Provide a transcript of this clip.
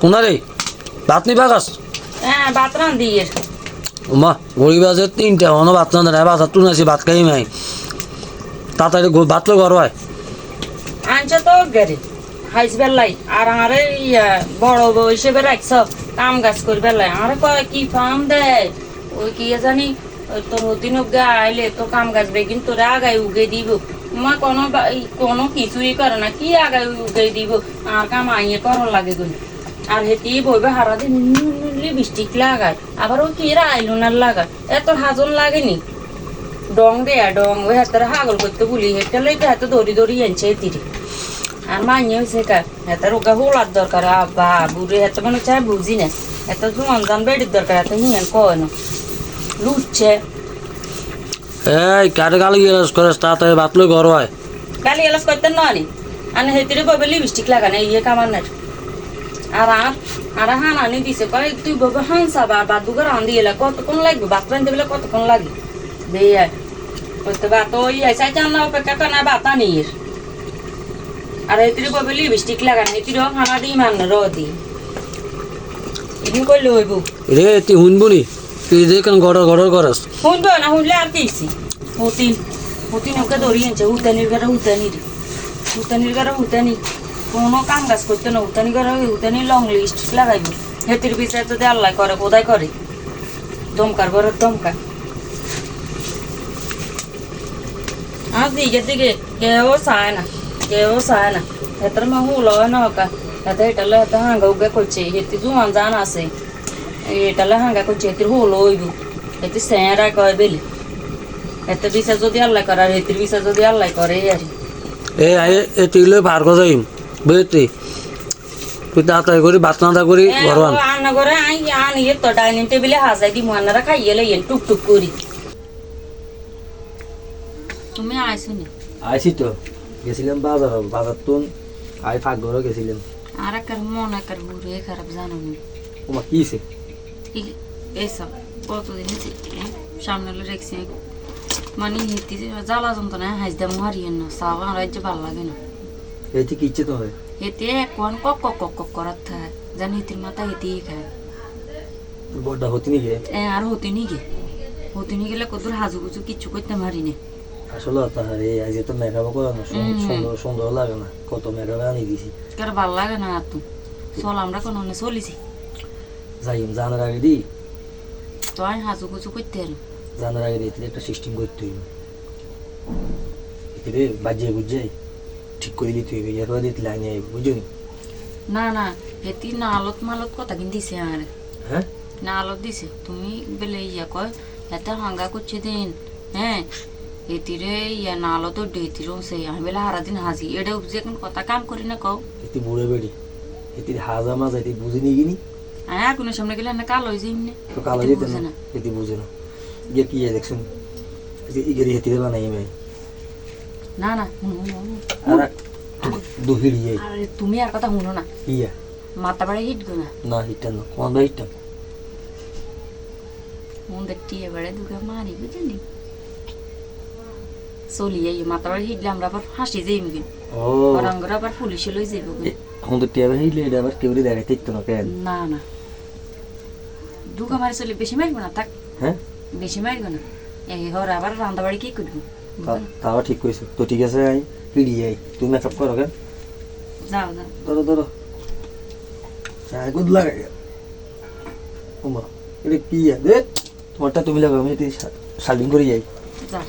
কোনারে? ভাত নিবা গাছ? হ্যাঁ ভাত রান্ধি। এর মা গরিব আছে তিনটা অন ভাত না দেয় ভাত তুলে আসি ভাত খাই মাই তাড়াতাড়ি গো- ভাত লো ঘর হয় আনছে তো গেরে। হাইস বেলাই আর আরে বড় বউ হিসেবে রাখছ কাম গাছ করি বেলাই আরে কয় কি ফার্ম দেয় ওই কি জানি তোর হতিন উগে আইলে তো কাম গাছ বেগিন তোরে আগায় উগে দিব। মা কোনো কোনো কিছুই করে না কি আগায় উগে দিব? আর কাম আইয়ে করন লাগে গই আর হেতি বইবে হারা দিন লিপস্টিক লাগায়। আবার ও কি আইলুনার লাগায়? এত হাজন লাগেনি। ডং দেয়া ডং ওই হাতের হাগল করতে বলি হেঁটে লইতে হাতে দড়ি দড়ি আনছে তিরি আর মাইনে হয়েছে কা হেতার ওকে হোলার দরকার আব্বা বুড়ি হেতে মনে হচ্ছে বুঝি না। এত জুয়ান জান বেডির দরকার এত হিয়ান কয় না। লুটছে। এই কারে গালি গেলাস করে তাড়াতাড়ি ভাত লো ঘর হয় কালি এলাস করতে ননি আনে হেতিরে ববে লিপস্টিক লাগানে ইয়ে কামানের। আর আর আর হান আনি দিছে কয় তুই ববে হানসা বা বা দুগার আন দিয়ে কতক্ষণ লাগবে? বাত রান্ধতে বেলা কতক্ষণ লাগে? দিয়ে কইতে বাত ওই আইসা চান না অপেক্ষা না বাতা নিয়ে আর হেতিরে ববে লিপস্টিক লাগানে হেতিরে হানা দি মান রদি ইনি কইলে হইব। রে তুই শুনব নি? তুই দেখেন ঘর ঘর করস? শুনব না শুনলে আর দিছি হুতিন হুতিন ওকে ধরি আনছে হুতানির ঘরে হুতানির হুতানির ঘরে হুতানি কোনো কাম কাজ করতে না হুতানি ঘরে হুতানি লং লিস্ট লাগাইব। হেতির বিষয়ে যদি আল্লাহ করে কোথায় করে। দমকার ঘরের দমকা আর দিকে দিকে কেউ চায় না, কেউ চায় না। হেতার মা হুলো না ওকা। হেতা এটালে হেতা হাঙ্গা উগা করছে হেতি জুয়ান জান আছে। এটালে হাঙ্গা করছে হেতির হুলো হইব। হেতি স্যাঁরা কয় বেলি। হেতে বিচা যদি আল্লাহ করে, আর হেতির বিচা যদি আল্লাহ করে আর এ এ তুই পার যাইম তুই তাড়াতাড়ি করি ভাত করি করে আই আনি তো ডাইনিং টেবিলে হাজাই দি মান্নারা খাইয়ে লইয়েন টুক টুক করি। তুমি আইছো নি। আইসি তো। গেছিলাম বাজার বাজার তো আই ফাঁক গেছিলাম। আর একার মন একার ঘুরে খারাপ জানো নি। তোমার কি এই- এইসব কতদিন হ্যাঁ? সামনে রেখছি। মানে হিতি জ্বালা যন্ত্রণা হাইজদা মারিয়েন না সাবা আর রাজ্য ভালো লাগে না। এইটি কি ইচ্ছে তোমার এতে কোন কক কক কক থাকে জানি হিতির মাথা এতেই খায় বড়টা হতি নাকি এ আর হতে নি গে হতে নি গেলে কত হাজু গুজু কিচ্ছু করতে পারি না আসলে তাহারে আজ তো মেকআপ করানো হুম। সুন্দর সুন্দর লাগে না কত মেকআপ আনি দিছি কার ভালো লাগে না তো চল আমরা কোনো চলিছি যাইম জানার আগে দি তো আমি হাজু গুজু করতে জানার আগে দিতে একটা সিস্টেম করতে হইব এতে বাজিয়ে বুঝাই ঠিক করে দিতে হইবে এরপর দিতে লাইনে আইব বুঝুন? না না হেতি না আলত মালত কথা কিন্তু দিছে আর। হ্যাঁ? না আলত দিছে তুমি বেলে ইয়া কয় এত হাঙ্গা করছে দিন হ্যাঁ? এতিরে ইয়া না আলত ডেতির সেই আমি বেলা হারা দিন হাজি এটা যে কোন কথা কাম করি না কও। এতে বুড়ে বেড়ি এতে হাজা মাজা এতে বুঝি নি গিনি? আমি আগুনের সামনে গেলে না কালো হয়ে যাই না তো কালো যেতে না এতে বুঝে না। ইয়ে কি দেখছেন? ইগেরি হেতিরে বানাই ভাই না না আর দুহিড়ি যাই আরে তুমি আর কথা শুনো না। ইয়া। মাথা বাড়ি হিট গো না। না হিটটা না কোন হিটটা মন দেখটি এবারে দুগে মারি বুঝলি? চলি যাই মাথা বাড়ি হিটলে আমরা আবার হাসি যাই মুগিন ও। আবার পুলিশে লই যাইব এখন তো টিয়া হিটলে এটা আবার কেউ দেখাইতে ইতো না কেন? না না। দুগা মারি চলে বেশি মারবো না থাক। হ্যাঁ? বেশি মারবো না। এই ঘর আবার রান্না বাড়ি কি করব? তাও ঠিক কইছো। তো ঠিক আছে আই পিড়ি আই। তুমি মেকআপ করো কেন? যাও যাও ধরো ধরো। চাই গুড লাগে ওমা এটা কি তোমারটা তুমি লাগাও আমি শালিং করে যাই যাও।